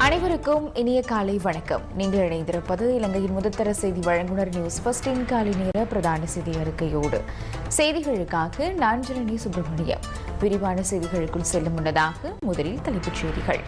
அனைவருக்கும் இனிய காலை வணக்கம். நீங்கள் இணைந்திருப்பது இலங்கையின் முதற்தர செய்தி வழங்குனர் நியூஸ் ஃபர்ஸ்டின் காலை நேர பிரதான செய்தி அறிக்கையோடு. செய்திகளுக்காக நான் ஜனனி சுப்பிரமணியம். விரிவான செய்திகளுக்குள் செல்லும் முன்னதாக முதலில் தலைப்புச் செய்திகள்.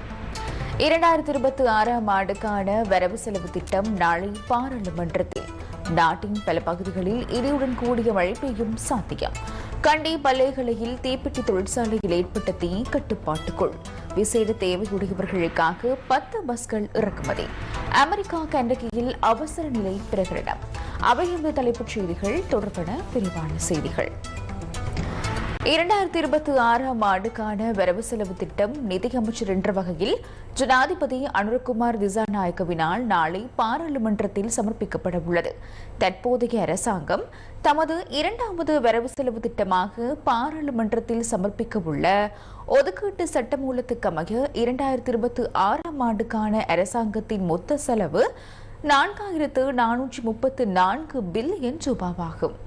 இரண்டாயிரத்தி இருபத்தி ஆறாம் ஆண்டுக்கான வரவு செலவு திட்டம் நாளை பாராளுமன்றத்தில். நாட்டின் பல பகுதிகளில் இடியுடன் கூடிய மழை பெய்யும் சாத்தியம். கண்டி பல்லைகளையில் தீப்பெட்டி தொழிற்சாலையில் ஏற்பட்ட தீ கட்டுப்பாட்டுக்குள். விசேட தேவையுடையவர்களுக்காக பத்து பஸ்கள் இறக்குமதி. அமெரிக்கா கண்டகியில் அவசர நிலை பிரகடனம் அவையுள்ள தலைப்புச் செய்திகள். தொடர்பான விரிவான செய்திகள். இரண்டாயிரத்தி இருபத்தி ஆறாம் ஆண்டுக்கான வரவு செலவு திட்டம் நிதியமைச்சர் என்ற வகையில் ஜனாதிபதி அனுரகுமார் திசாநாயக்கவினால் நாளை பாராளுமன்றத்தில் சமர்ப்பிக்கப்பட உள்ளது. தற்போதைய அரசாங்கம் தமது இரண்டாவது வரவு செலவு திட்டமாக பாராளுமன்றத்தில் சமர்ப்பிக்க உள்ள ஒதுக்கீட்டு சட்டமூலத்துக்கமைய இரண்டாயிரத்தி இருபத்தி ஆறாம் ஆண்டுக்கான அரசாங்கத்தின் மொத்த செலவு நான்காயிரத்து நானூற்றி முப்பத்து நான்கு பில்லியன் ரூபாவாகும்.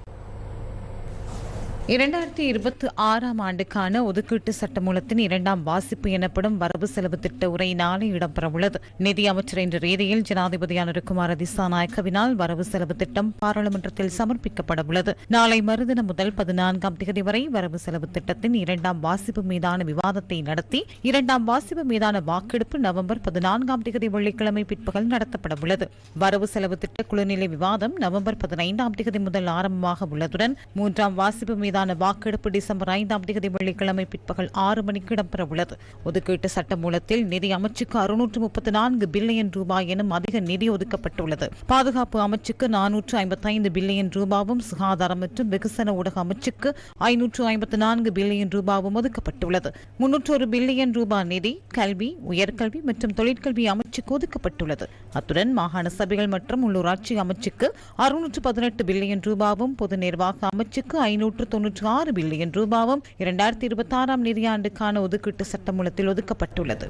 இரண்டாயிரத்தி இருபத்தி ஆறாம் ஆண்டுக்கான ஒதுக்கீட்டு சட்டமூலத்தின் இரண்டாம் வாசிப்பு எனப்படும் வரவு செலவு திட்ட உரை நாளை இடம்பெறவுள்ளது. நிதி அமைச்சர் என்ற ரீதியில் ஜனாதிபதி ருக்குமார் திசாநாயக்கவினால் வரவு செலவு திட்டம் பாராளுமன்றத்தில் சமர்ப்பிக்கப்பட உள்ளது நாளை மறுதினம் முதல் பதினான்காம் தேதி வரை வரவு செலவு திட்டத்தின் இரண்டாம் வாசிப்பு மீதான விவாதத்தை நடத்தி இரண்டாம் வாசிப்பு மீதான வாக்கெடுப்பு நவம்பர் பதினான்காம் தேதி வெள்ளிக்கிழமை பிற்பகல் நடத்தப்பட உள்ளது வரவு செலவு திட்ட குழுநிலை விவாதம் நவம்பர் பதினைந்தாம் தேதி முதல் ஆரம்பமாக உள்ளதுடன் மூன்றாம் வாசிப்பு மீதான வாக்கெடுப்பு டிசம்பர் ஐந்தாம் தேதி வெள்ளிக்கிழமை பிற்பகல் ஆறு மணிக்கு இடம்பெறவுள்ளது. ஒதுக்கீட்டு சட்ட மூலத்தில் நிதி அமைச்சுக்கு அறுநூற்று முப்பத்தி நான்கு பில்லியன் ரூபாய் எனும் அதிக நிதி ஒதுக்கப்பட்டுள்ளது. பாதுகாப்பு அமைச்சுக்கு நானூற்று ஐம்பத்தைந்து பில்லியன் ரூபாவும் சுகாதாரம் மற்றும் வெகுசன ஊடக அமைச்சுக்கு ஐநூற்று ஐம்பத்தி நான்கு பில்லியன் ரூபாவும் ஒதுக்கப்பட்டுள்ளது. முன்னூற்றொரு பில்லியன் ரூபாய் நிதி கல்வி உயர்கல்வி மற்றும் தொழிற்கல்வி அமைச்சுக்கு ஒதுக்கப்பட்டுள்ளது. அத்துடன் மாகாண சபைகள் மற்றும் உள்ளூராட்சி அமைச்சுக்கு அறுநூற்று பதினெட்டு பில்லியன் ரூபாவும் பொது நிர்வாக அமைச்சுக்கு ஐநூற்று தொன்னூற்று ஆறு பில்லியன் ரூபாவும் இரண்டாயிரத்தி இருபத்தி ஆறாம் நிதியாண்டுக்கான ஒதுக்கீட்டு சட்டமூலத்தில் ஒதுக்கப்பட்டுள்ளது.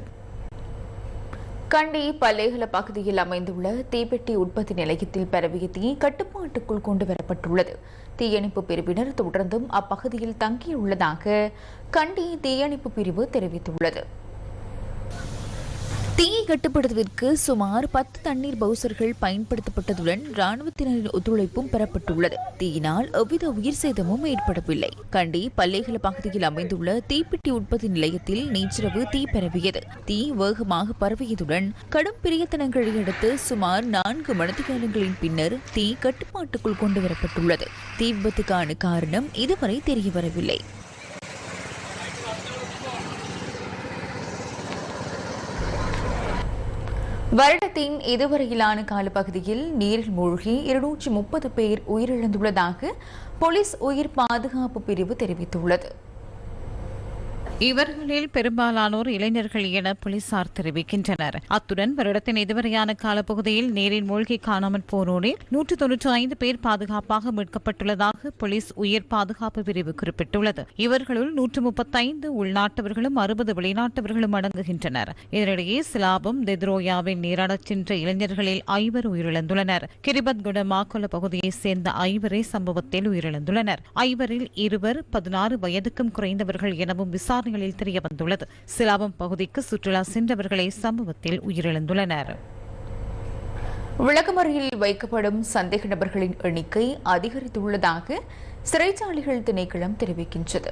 கண்டி பல்லேகல பகுதியில் அமைந்துள்ள தீப்பெட்டி உற்பத்தி நிலையத்தில் பரவிய தீ கட்டுப்பாட்டுக்குள் கொண்டு வரப்பட்டுள்ளது தீயணைப்பு பிரிவினர் தொடர்ந்தும் அப்பகுதியில் தங்கியுள்ளதாக கண்டி தீயணைப்பு பிரிவு தெரிவித்துள்ளது. தீயை கட்டுப்படுத்துவதற்கு சுமார் பத்து தண்ணீர் பவுசர்கள் பயன்படுத்தப்பட்டதுடன் ராணுவத்தினரின் ஒத்துழைப்பும் பெறப்பட்டுள்ளது. தீயினால் எவ்வித உயிர் சேதமும் ஏற்படவில்லை. கண்டி பல்லேகல பகுதியில் அமைந்துள்ள தீப்பெட்டி உற்பத்தி நிலையத்தில் நேற்றிரவு தீ பரவியது. தீ வேகமாக பரவியதுடன் கடும் பிரியத்தனங்களை அடுத்து சுமார் நான்கு மணித்தியாலங்களின் பின்னர் தீ கட்டுப்பாட்டுக்குள் கொண்டு வரப்பட்டுள்ளது தீ விபத்துக்கான காரணம் இதுவரை தெரியவரவில்லை. வருடத்தின் இதுவரையிலான காலப்பகுதியில் நீரில் மூழ்கி இருநூற்றி முப்பது பேர் உயிரிழந்துள்ளதாக போலீஸ் உயிர் பாதுகாப்பு பிரிவு தெரிவித்துள்ளது. இவர்களில் பெரும்பாலானோர் இளைஞர்கள் என போலீசார் தெரிவிக்கின்றனர். அத்துடன் வருடத்தின் எதிர்வரையான காலப்பகுதியில் நீரில் மூழ்கி காணாமல் போனோரில் நூற்று தொன்னூற்றி ஐந்து பேர் பாதுகாப்பாக மீட்கப்பட்டுள்ளதாக போலீஸ் உயர் பாதுகாப்பு பிரிவு குறிப்பிட்டுள்ளது. இவர்களுள் நூற்று முப்பத்தைந்து உள்நாட்டவர்களும் அறுபது வெளிநாட்டவர்களும் அடங்குகின்றனர். இதனிடையே சிலாபம் தெத்ரோயாவில் நீராடச் சென்ற இளைஞர்களில் ஐவர் உயிரிழந்துள்ளனர். கிரிபத் குடமாக்குல பகுதியைச் சேர்ந்த ஐவரே சம்பவத்தில் உயிரிழந்துள்ளனர். ஐவரில் இருவர் பதினாறு வயதுக்கும் குறைந்தவர்கள் எனவும் விசாரணை விசாரணைகளில் தெரியவந்துள்ளது. சிலாபம் பகுதிக்கு சுற்றுலா சென்றவர்களே சம்பவத்தில் உயிரிழந்துள்ளனர். விளக்கமறையில் வைக்கப்படும் சந்தேக நபர்களின் எண்ணிக்கை அதிகரித்துள்ளதாக சிறைச்சாலைகள் திணைக்களம் தெரிவிக்கின்றது.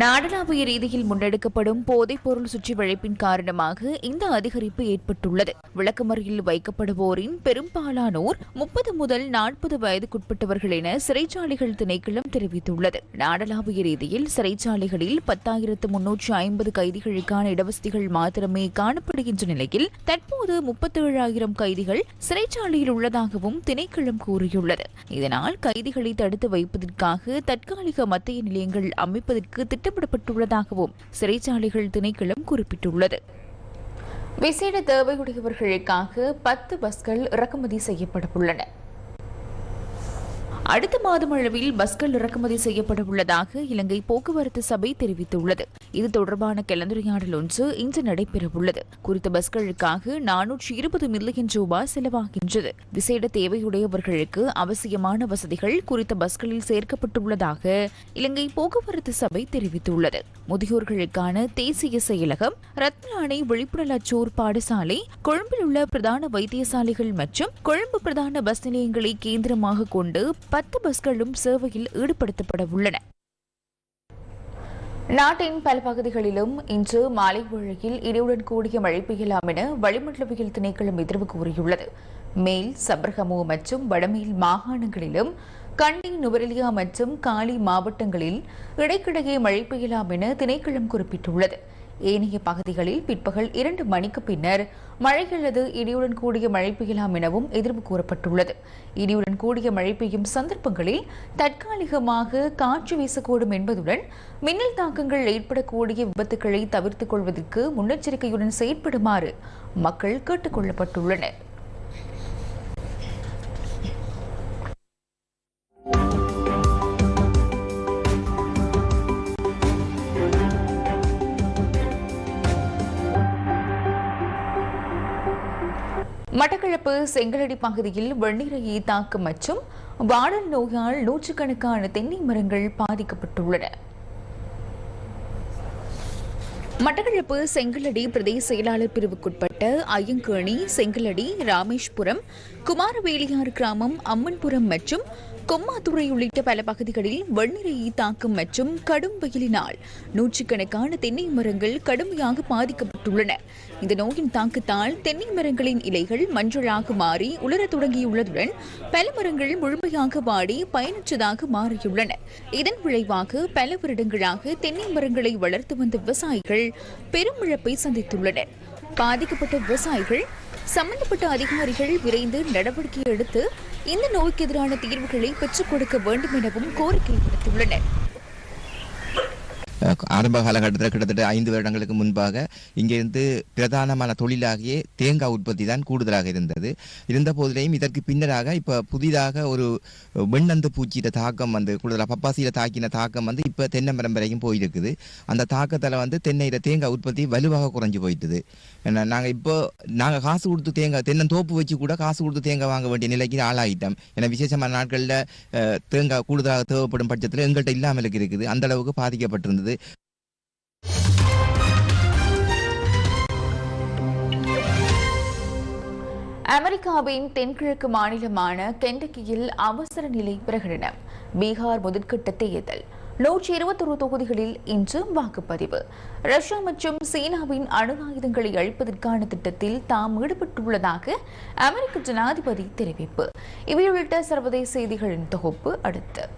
நாடளாவிய ரீதியில் முன்னெடுக்கப்படும் போதைப் பொருள் சுற்றி வளைப்பின் காரணமாக இந்த அதிகரிப்பு ஏற்பட்டுள்ளது. விளக்கமறியில் வைக்கப்படுவோரின் பெரும்பாலானோர் முப்பது முதல் நாற்பது வயதுக்குட்பட்டவர்கள் என சிறைச்சாலைகள் திணைக்களம் தெரிவித்துள்ளது. நாடளாவிய ரீதியில் சிறைச்சாலைகளில் பத்தாயிரத்து முன்னூற்று ஐம்பது கைதிகளுக்கான இடவசதிகள் மாத்திரமே காணப்படுகின்ற நிலையில் தற்போது முப்பத்தேழாயிரம் கைதிகள் சிறைச்சாலையில் உள்ளதாகவும் திணைக்களம் கூறியுள்ளது. இதனால் கைதிகளை தடுத்து வைப்பதற்காக தற்காலிக மத்திய நிலையங்கள் அமைப்பதற்கு திட்டமிடப்பட்டுள்ளதாகவும் சிறைச்சாலைகள் திணைக்களம் குறிப்பிட்டுள்ளது. விசேட தேவையுடையவர்களுக்காக பத்து பஸ்கள் இறக்குமதி செய்யப்பட உள்ளன அடுத்த மாதம் அளவில் பஸ்கள் இறக்குமதி செய்யப்பட உள்ளதாக இலங்கை போக்குவரத்து சபை தெரிவித்துள்ளது. இது தொடர்பான கலந்துரையாடல் ஒன்று இன்று நடைபெறவுள்ளது குறித்த பஸ்களுக்காக நானூற்றி இருபது மில்லியன் ரூபாய் செலவாகின்றது. விசேட தேவையுடையவர்களுக்கு அவசியமான வசதிகள் குறித்த பஸ்களில் சேர்க்கப்பட்டுள்ளதாக இலங்கை போக்குவரத்து சபை தெரிவித்துள்ளது. முதியோர்களுக்கான தேசிய செயலகம் ரத்னானை விழிப்புணர்ச்சோர் பாடசாலை கொழும்பில் உள்ள பிரதான வைத்தியசாலைகள் மற்றும் கொழும்பு பிரதான பஸ் நிலையங்களை கேந்திரமாக கொண்டு பத்து பஸ்களும் சேவையில் ஈடுபடுத்தப்பட உள்ளன நாட்டின் பல பகுதிகளிலும் இன்று மாலை வேளையில் இடியுடன் கூடிய மழை பெய்யலாம் என வளிமண்டலவியல் திணைக்களம் எதிர்வு கூறியுள்ளது. மேல் சபர்கமு மற்றும் வடமேல் மாகாணங்களிலும் கண்டி நுவரெலியா மற்றும் காலி மாவட்டங்களில் இடைக்கிடையே மழை பெய்யலாம் என திணைக்களம் குறிப்பிட்டுள்ளது. ஏனைய பகுதிகளில் பிற்பகல் இரண்டு மணிக்கு பின்னர் மழை அல்லது இடியுடன் கூடிய மழை பெய்யலாம் எனவும் எதிர்ப்பு கூறப்பட்டுள்ளது. இடியுடன் கூடிய மழை பெய்யும் சந்தர்ப்பங்களில் தற்காலிகமாக காற்று வீசக்கூடும் என்பதுடன் மின்னல் தாக்கங்கள் ஏற்படக்கூடிய விபத்துக்களை தவிர்த்துக் கொள்வதற்கு முன்னெச்சரிக்கையுடன் செயற்படுமாறு மக்கள் கேட்டுக் கொள்ளப்பட்டுள்ளனர். மட்டக்களப்பு செங்கலடி பகுதியில் வெந்நீரையை தாக்கம் மற்றும் வாடல் நோயால் நூற்றுக்கணக்கான தென்னை மரங்கள் பாதிக்கப்பட்டுள்ளன. மட்டக்களப்பு செங்கலடி பிரதேச செயலாளர் பிரிவுக்குட்பட்ட ஐயங்கேணி செங்கலடி ராமேஸ்புரம் குமாரவேலியார் கிராமம் அம்மன்புரம் மற்றும் கொம்மாத்துறை உள்ளிட்ட பல பகுதிகளில் வெண்ணிறையை தாக்கும் மற்றும் கடும் வெயிலினால் நூற்றுக்கணக்கான தென்னை மரங்கள் கடுமையாக பாதிக்கப்பட்டுள்ளன. இந்த நோயின் தாக்கத்தால் தென்னை மரங்களின் இலைகள் மஞ்சளாக மாறி உலரத் தொடங்கியுள்ளதுடன் பல மரங்கள் முழுமையாக வாடி பயனற்றதாக மாறியுள்ளன. இதன் விளைவாக பல வருடங்களாக தென்னை மரங்களை வளர்த்து வந்த விவசாயிகள் பெரும் இழப்பை சந்தித்துள்ளனர். பாதிக்கப்பட்ட விவசாயிகள் சம்பந்தப்பட்ட அதிகாரிகள் விரைந்து நடவடிக்கை எடுத்து இந்த நோய்க்கு எதிரான தீர்வுகளை பெற்றுக் கொடுக்க வேண்டும் எனவும் கோரிக்கை விடுத்துள்ளனர். ஆரம்ப காலகட்டத்தில் கிட்டத்தட்ட ஐந்து வருடங்களுக்கு முன்பாக இங்கிருந்து பிரதானமான தொழிலாகிய தேங்காய் உற்பத்தி தான் கூடுதலாக இருந்தது. இருந்த போதிலையும் இதற்கு பின்னராக இப்போ புதிதாக ஒரு வெண்ணந்து பூச்சியிட தாக்கம் வந்து கூடுதலாக பப்பாசியில் தாக்கின தாக்கம் வந்து இப்போ தென்னை மரம் வரைக்கும் போயிருக்குது. அந்த தாக்கத்தில் வந்து தென்னையில தேங்காய் உற்பத்தி வலுவாக குறைஞ்சி போயிட்டுது. நாங்கள் இப்போ நாங்கள் காசு கொடுத்து தேங்காய் தென்னந்தோப்பு வச்சு கூட காசு கொடுத்து தேங்காய் வாங்க வேண்டிய நிலைக்கு ஆளாகிட்டோம் ஏன்னா விசேஷமான நாட்களில் தேங்காய் கூடுதலாக தேவைப்படும் பட்சத்தில் எங்கள்கிட்ட இல்லாமல் இருக்குது. அந்த அளவுக்கு பாதிக்கப்பட்டிருந்தது. அமெரிக்காவின் தென்கிழக்கு மாநிலமான கெண்டக்கியில் அவசர நிலை பிரகடனம். பீகார் முதற்கட்ட தேர்தல். நூற்றி இருபத்தொரு தொகுதிகளில் இன்று வாக்குப்பதிவு. ரஷ்யா மற்றும் சீனாவின் அணு ஆயுதங்களை அழிப்பதற்கான திட்டத்தில் தாம் ஈடுபட்டுள்ளதாக அமெரிக்க ஜனாதிபதி தெரிவிப்பு. இவை உள்ளிட்ட சர்வதேச செய்திகளின் தொகுப்பு அடுத்து.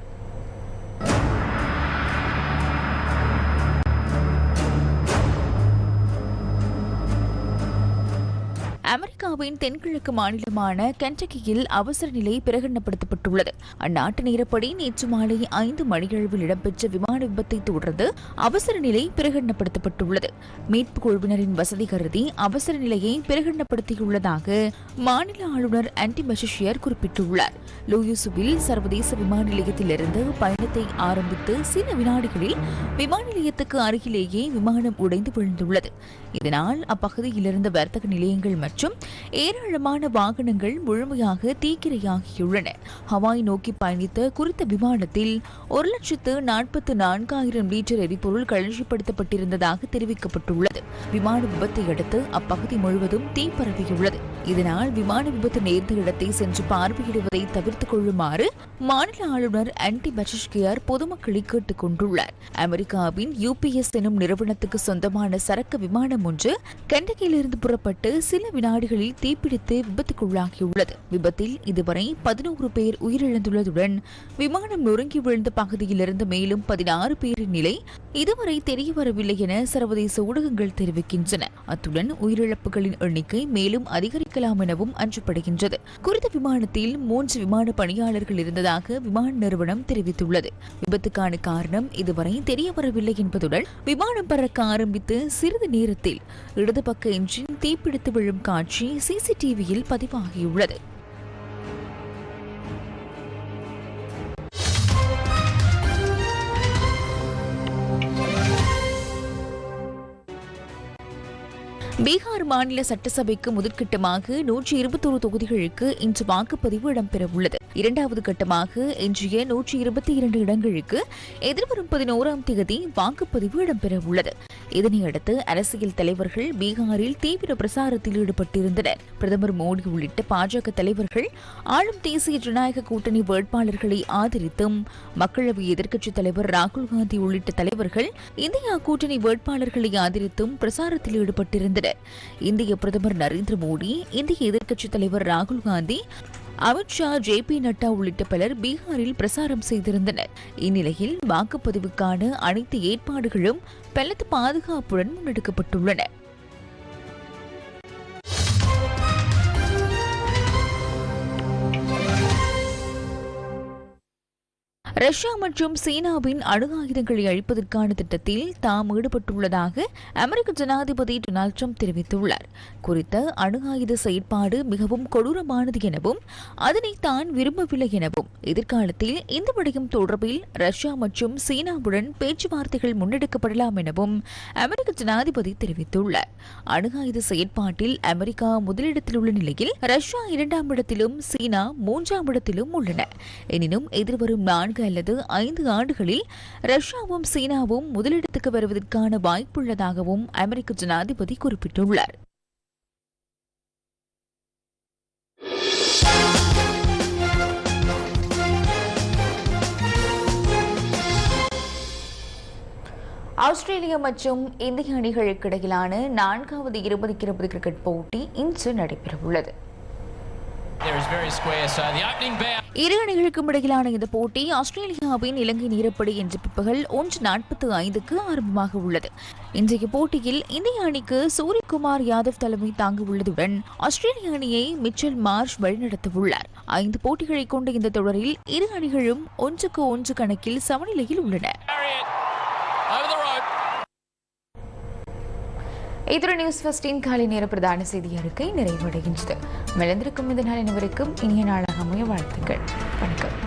அமெரிக்காவின் தென்கிழக்கு மாநிலமான கென்டக்கியில் அவசர நிலை பிரகடனப்படுத்தப்பட்டுள்ளது. அந்நாட்டு நேரப்படி நேற்று மாலை ஐந்து மணியளவில் இடம்பெற்ற விமான விபத்தை தொடர்ந்து அவசர நிலை பிரகடனப்படுத்தப்பட்டுள்ளது. மீட்பு குழுவினரின் வசதி கருதி அவசர நிலையை பிரகடனப்படுத்தியுள்ளதாக மாநில ஆளுநர் ஆன்டி பஷிஷியர் குறிப்பிட்டுள்ளார். லூயூசுவில் சர்வதேச விமான நிலையத்திலிருந்து பயணத்தை ஆரம்பித்து சில வினாடிகளில் விமான நிலையத்துக்கு அருகிலேயே விமானம் உடைந்து விழுந்துள்ளது. இதனால் அப்பகுதியில் இருந்த வர்த்தக நிலையங்கள் மற்றும் மற்றும் ஏராளமான வாகனங்கள் முழுமையாக தீக்கிரையாகியுள்ளன. ஹவாய் நோக்கி பயணித்த குறித்த விமானத்தில் ஒரு லட்சத்து நாற்பத்து நான்காயிரம் லிட்டர் எரிபொருள் களஞ்சியப்படுத்தப்பட்டிருந்ததாக தெரிவிக்கப்பட்டுள்ளது. விமான விபத்தை அடுத்து அப்பகுதி முழுவதும் தீ பரவியுள்ளது. இதனால் விமான விபத்து நேர்ந்த இடத்தை சென்று பார்வையிடுவதை தவிர்த்துக் கொள்ளுமாறு மாநில ஆளுநர் ஆன்டி பச்சிஷ்கியார் பொதுமக்களை கேட்டுக் கொண்டுள்ளார். அமெரிக்காவின் யூபிஎஸ் எனும் நிறுவனத்துக்கு சொந்தமான சரக்கு விமானம் ஒன்று கெண்டக்கியிலிருந்து புறப்பட்டு சில வினா நாடுகளில் தீப்பிடித்து விபத்துக்குள்ளாகியுள்ளது. விபத்தில் இதுவரை பதினோரு பேர் உயிரிழந்துள்ளதுடன் விமானம் நொறுங்கி விழுந்த பகுதியிலிருந்து மேலும் பதினாறு பேரின் நிலை இதுவரை தெரியவரவில்லை என சர்வதேச ஊடகங்கள் தெரிவிக்கின்றன. அத்துடன் உயிரிழப்புகளின் எண்ணிக்கை மேலும் அதிகரிக்கலாம் எனவும் அஞ்சப்படுகின்றது. குறித்த விமானத்தில் மூன்று விமான பணியாளர்கள் இருந்ததாக விமான நிறுவனம் தெரிவித்துள்ளது. விபத்துக்கான காரணம் இதுவரை தெரியவரவில்லை என்பதுடன் விமானம் பறக்க ஆரம்பித்து சிறிது நேரத்தில் இடது பக்க என்ஜின் தீப்பிடித்து விழும் காட்சி சிசிடிவியில் பதிவாகியுள்ளது. பீகார் மாநில சட்டசபைக்கு முதற்கட்டமாக நூற்றி இருபத்தோரு தொகுதிகளுக்கு இன்று வாக்குப்பதிவு இடம்பெறவுள்ளது. இரண்டாவது கட்டமாக இன்றைய நூற்றி இருபத்தி இரண்டு இடங்களுக்கு எதிர்வரும் பதினோராம் தேதி வாக்குப்பதிவு இடம்பெறவுள்ளது. இதனையடுத்து அரசியல் தலைவர்கள் பீகாரில் தீவிர பிரசாரத்தில் ஈடுபட்டிருந்தனர். பிரதமர் மோடி உள்ளிட்ட பாஜக தலைவர்கள் ஆளும் தேசிய ஜனநாயக கூட்டணி வேட்பாளர்களை ஆதரித்தும் மக்களவை எதிர்க்கட்சித் தலைவர் ராகுல் காந்தி உள்ளிட்ட தலைவர்கள் இந்தியா கூட்டணி வேட்பாளர்களை ஆதரித்தும் பிரசாரத்தில் ஈடுபட்டிருந்தனர். இந்திய பிரதமர் நரேந்திர மோடி இந்திய எதிர்க்கட்சித் தலைவர் ராகுல் காந்தி அமித்ஷா ஜே பி நட்டா உள்ளிட்ட பலர் பீகாரில் பிரசாரம் செய்திருந்தனர். இந்நிலையில் வாக்குப்பதிவுக்கான அனைத்து ஏற்பாடுகளும் பலத்த பாதுகாப்புடன் முன்னெடுக்கப்பட்டுள்ளன. ரஷ்யா மற்றும் சீனாவின் அணு ஆயுதங்களை அழிப்பதற்கான திட்டத்தில் தாம் ஈடுபட்டுள்ளதாக அமெரிக்க ஜனாதிபதி டொனால்ட் ட்ரம்ப் தெரிவித்துள்ளார். குறித்த அணு ஆயுத செயற்பாடு மிகவும் கொடூரமானது எனவும் அதனை தான் விரும்பவில்லை எனவும் எதிர்காலத்தில் இந்த விடயம் தொடர்பில் ரஷ்யா மற்றும் சீனாவுடன் பேச்சுவார்த்தைகள் முன்னெடுக்கப்படலாம் எனவும் அமெரிக்க ஜனாதிபதி தெரிவித்துள்ளார். அணு ஆயுத செயற்பாட்டில் அமெரிக்கா முதலிடத்தில் உள்ள நிலையில் ரஷ்யா இரண்டாம் இடத்திலும் சீனா மூன்றாம் இடத்திலும் உள்ளன. எனினும் எதிர்வரும் நான்கு அல்லது ஐந்து ஆண்டுகளில் ரஷ்யாவும் சீனாவும் முதலிடத்துக்கு வருவதற்கான வாய்ப்புள்ளதாகவும் அமெரிக்க ஜனாதிபதி குறிப்பிட்டுள்ளார். ஆஸ்திரேலியா மற்றும் இந்திய அணிகளுக்கு இடையிலான நான்காவது இருபதுக்கு இருபது கிரிக்கெட் போட்டி இன்று நடைபெறவுள்ளது. இரு அணிகளுக்கும் இடையிலான இந்த போட்டி ஆஸ்திரேலியாவின் இலங்கை நேரப்படி இன்று பிற்பகல் ஒன்று நாற்பத்து ஐந்துக்கு ஆரம்பமாக உள்ளது. இன்றைய போட்டியில் இந்திய அணிக்கு சூரியகுமார் யாதவ் தலைமை தாங்க உள்ளதுடன் ஆஸ்திரேலிய அணியை மிச்சல் மார்ஷ் வழிநடத்தவுள்ளார். ஐந்து போட்டிகளை கொண்ட இந்த தொடரில் இரு அணிகளும் ஒன்றுக்கு ஒன்று கணக்கில் சமநிலையில் உள்ளன. இதர நியூஸ் ஃபஸ்டின் காலை நேர பிரதான செய்தி அறிக்கை நிறைவடைகின்றது. மிளந்திருக்கும் இந்த நாள் அனைவருக்கும் இனிய நாளாக அமைய வாழ்த்துக்கள். வணக்கம்.